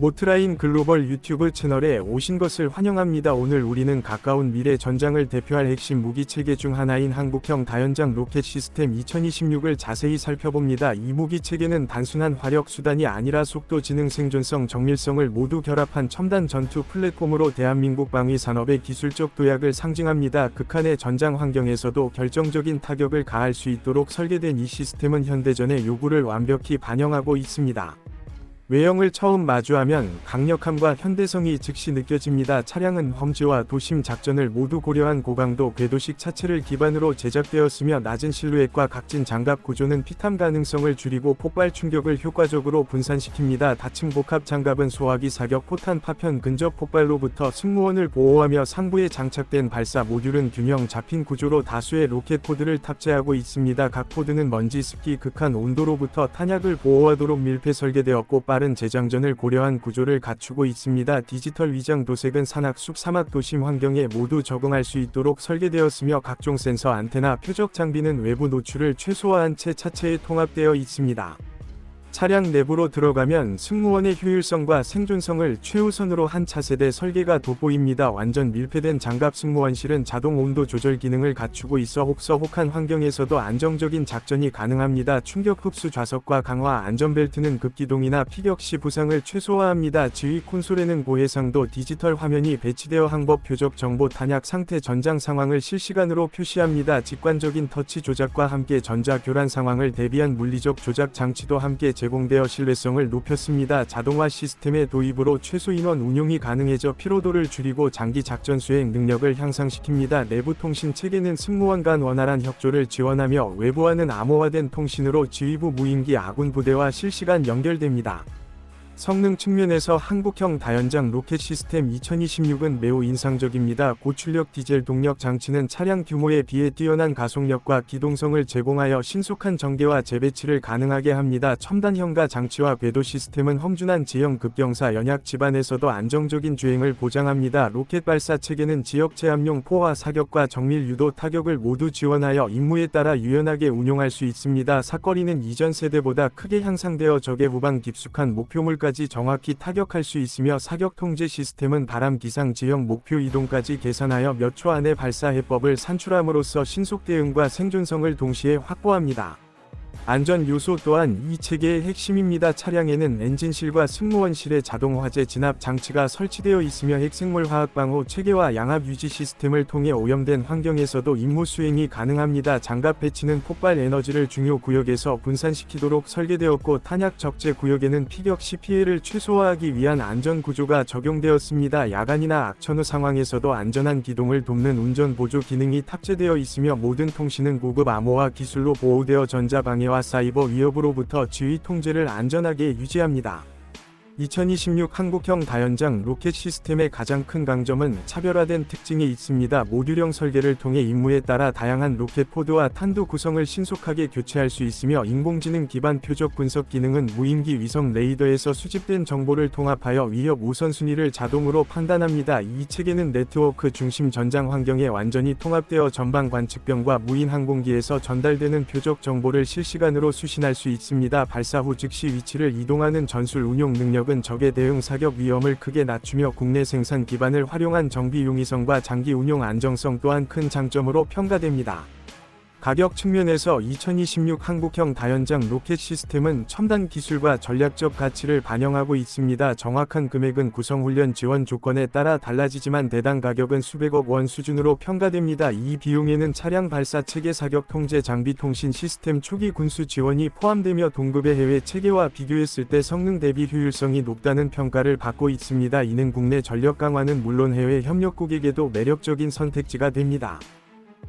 모트라인 글로벌 유튜브 채널에 오신 것을 환영합니다. 오늘 우리는 가까운 미래 전장을 대표할 핵심 무기 체계 중 하나인 한국형 다연장 로켓 시스템 2026을 자세히 살펴봅니다. 이 무기 체계는 단순한 화력 수단이 아니라 속도, 지능, 생존성, 정밀성을 모두 결합한 첨단 전투 플랫폼으로 대한민국 방위 산업의 기술적 도약을 상징합니다. 극한의 전장 환경에서도 결정적인 타격을 가할 수 있도록 설계된 이 시스템은 현대전의 요구를 완벽히 반영하고 있습니다. 외형을 처음 마주하면 강력함과 현대성이 즉시 느껴집니다. 차량은 험지와 도심 작전을 모두 고려한 고강도 궤도식 차체를 기반으로 제작되었으며 낮은 실루엣과 각진 장갑 구조는 피탐 가능성을 줄이고 폭발 충격을 효과적으로 분산시킵니다. 다층 복합 장갑은 소화기 사격 포탄 파편 근접 폭발로부터 승무원을 보호하며 상부에 장착된 발사 모듈은 균형 잡힌 구조로 다수의 로켓 포드를 탑재하고 있습니다. 각 포드는 먼지 습기 극한 온도로부터 탄약을 보호하도록 밀폐 설계되었고 빠른 재장전을 고려한 구조를 갖추고 있습니다. 디지털 위장 도색은 산악, 숲, 사막, 도심 환경에 모두 적응할 수 있도록 설계되었으며 각종 센서, 안테나, 표적 장비는 외부 노출을 최소화한 채 차체에 통합되어 있습니다. 차량 내부로 들어가면 승무원의 효율성과 생존성을 최우선으로 한 차세대 설계가 돋보입니다. 완전 밀폐된 장갑 승무원실은 자동 온도 조절 기능을 갖추고 있어 혹서혹한 환경에서도 안정적인 작전이 가능합니다. 충격 흡수 좌석과 강화 안전벨트는 급기동이나 피격 시 부상을 최소화합니다. 지휘 콘솔에는 고해상도 디지털 화면이 배치되어 항법 표적 정보 탄약 상태 전장 상황을 실시간으로 표시합니다. 직관적인 터치 조작과 함께 전자 교란 상황을 대비한 물리적 조작 장치도 함께 제공되어 신뢰성을 높였습니다. 자동화 시스템의 도입으로 최소 인원 운용이 가능해져 피로도를 줄이고 장기 작전 수행 능력을 향상시킵니다. 내부 통신 체계는 승무원 간 원활한 협조를 지원하며 외부와는 암호화된 통신으로 지휘부 무인기 아군 부대와 실시간 연결됩니다. 성능 측면에서 한국형 다연장 로켓 시스템 2026은 매우 인상적입니다. 고출력 디젤 동력 장치는 차량 규모에 비해 뛰어난 가속력과 기동성을 제공하여 신속한 전개와 재배치를 가능하게 합니다. 첨단 현가 장치와 궤도 시스템은 험준한 지형 급경사 연약 지반에서도 안정적인 주행을 보장합니다. 로켓 발사 체계는 지역 제압용 포화 사격과 정밀 유도 타격을 모두 지원하여 임무에 따라 유연하게 운용할 수 있습니다. 사거리는 이전 세대보다 크게 향상되어 적의 후방 깊숙한 목표물까지 까지 정확히 타격할 수 있으며 사격 통제 시스템은 바람 기상 지형 목표 이동까지 계산하여 몇 초 안에 발사 해법을 산출함으로써 신속 대응과 생존성을 동시에 확보합니다. 안전 요소 또한 이 체계의 핵심입니다. 차량에는 엔진실과 승무원실에 자동 화재 진압 장치가 설치되어 있으며 핵생물 화학 방호 체계와 양압 유지 시스템을 통해 오염된 환경에서도 임무 수행이 가능합니다. 장갑 배치는 폭발 에너지를 중요 구역에서 분산시키도록 설계되었고 탄약 적재 구역에는 피격 시 피해를 최소화하기 위한 안전 구조가 적용되었습니다. 야간이나 악천 후 상황에서도 안전한 기동을 돕는 운전 보조 기능이 탑재되어 있으며 모든 통신은 고급 암호화 기술로 보호되어 전자 방해 와 사이버 위협으로부터 지휘 통제를 안전하게 유지합니다. 2026 한국형 다연장 로켓 시스템의 가장 큰 강점은 차별화된 특징이 있습니다. 모듈형 설계를 통해 임무에 따라 다양한 로켓 포드와 탄도 구성을 신속하게 교체할 수 있으며 인공지능 기반 표적 분석 기능은 무인기 위성 레이더에서 수집된 정보를 통합하여 위협 우선순위를 자동으로 판단합니다. 이 체계는 네트워크 중심 전장 환경에 완전히 통합되어 전방 관측병과 무인 항공기에서 전달되는 표적 정보를 실시간으로 수신할 수 있습니다. 발사 후 즉시 위치를 이동하는 전술 운용 능력은 은 적의 대응 사격 위험을 크게 낮추며 국내 생산 기반을 활용한 정비 용이성과 장기 운용 안정성 또한 큰 장점으로 평가됩니다. 가격 측면에서 2026 한국형 다연장 로켓 시스템은 첨단 기술과 전략적 가치를 반영하고 있습니다. 정확한 금액은 구성훈련 지원 조건에 따라 달라지지만 대당 가격은 수백억 원 수준으로 평가됩니다. 이 비용에는 차량 발사 체계 사격 통제 장비 통신 시스템 초기 군수 지원이 포함되며 동급의 해외 체계와 비교했을 때 성능 대비 효율성이 높다는 평가를 받고 있습니다. 이는 국내 전력 강화는 물론 해외 협력국에게도 매력적인 선택지가 됩니다.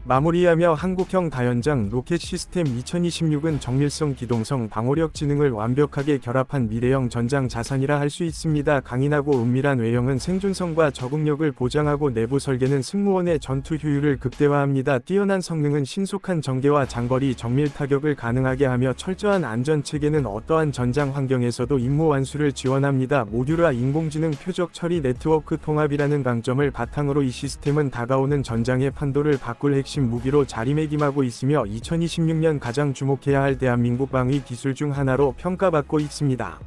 마무리하며 한국형 다연장 로켓 시스템 2026은 정밀성 기동성 방호력 지능을 완벽하게 결합한 미래형 전장 자산이라 할 수 있습니다. 강인하고 은밀한 외형은 생존성과 적응력을 보장하고 내부 설계는 승무원의 전투 효율을 극대화합니다. 뛰어난 성능은 신속한 전개와 장거리 정밀 타격을 가능하게 하며 철저한 안전 체계는 어떠한 전장 환경에서도 임무 완수를 지원합니다. 모듈화 인공지능 표적 처리 네트워크 통합이라는 강점을 바탕으로 이 시스템은 다가오는 전장의 판도를 바꿀 핵심 무기로 자리매김하고 있으며 2026년 가장 주목해야 할 대한민국 방위 기술 중 하나로 평가받고 있습니다.